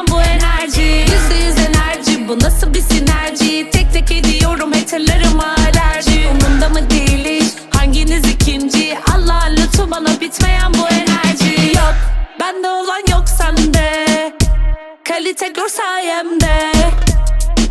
bitmeyen bu enerji. Yüzde yüz enerji bu nasıl bir sinerji? Tek tek ediyorum haterlarıma alerji. Umurumda mı değil hiç hanginiz ikinci? Allah lütfu bana bitmeyen bu enerji. Yok bende olan yok sende. Kalite gör sayemde.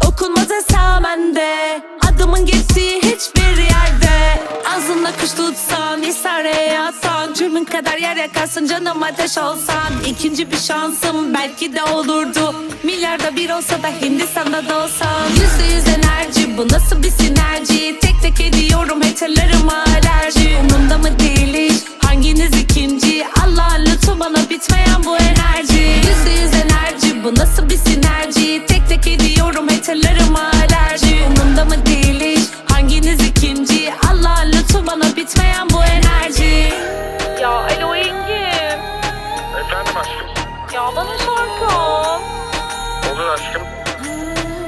Okunmaz esamende. Adımın geçtiği hiçbir yerde. Ağzında kuş tutsan İsareye atsan Cürmün kadar yer yakarsın canım ateş olsan İkinci bir şansım belki de olurdu. Milyarda bir olsa da Hindistan'da da olsam Yüzde yüz enerji bu nasıl bir sinerji? Tek tek ediyorum haterlarıma alerji. Umurumda mı değil hiç hanginiz ikinci? Allah lütfu bana bitmeyen bu enerji. Yüzde yüz enerji bu nasıl bir sinerji? Tek tek ediyorum haterlarıma alerji Ya bana şarkı al. Olur aşkım.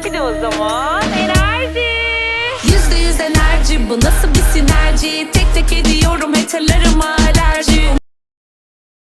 Bir de o zaman enerji. Yüzde yüz enerji bu nasıl bir sinerji Tek tek ediyorum haterlarıma alerji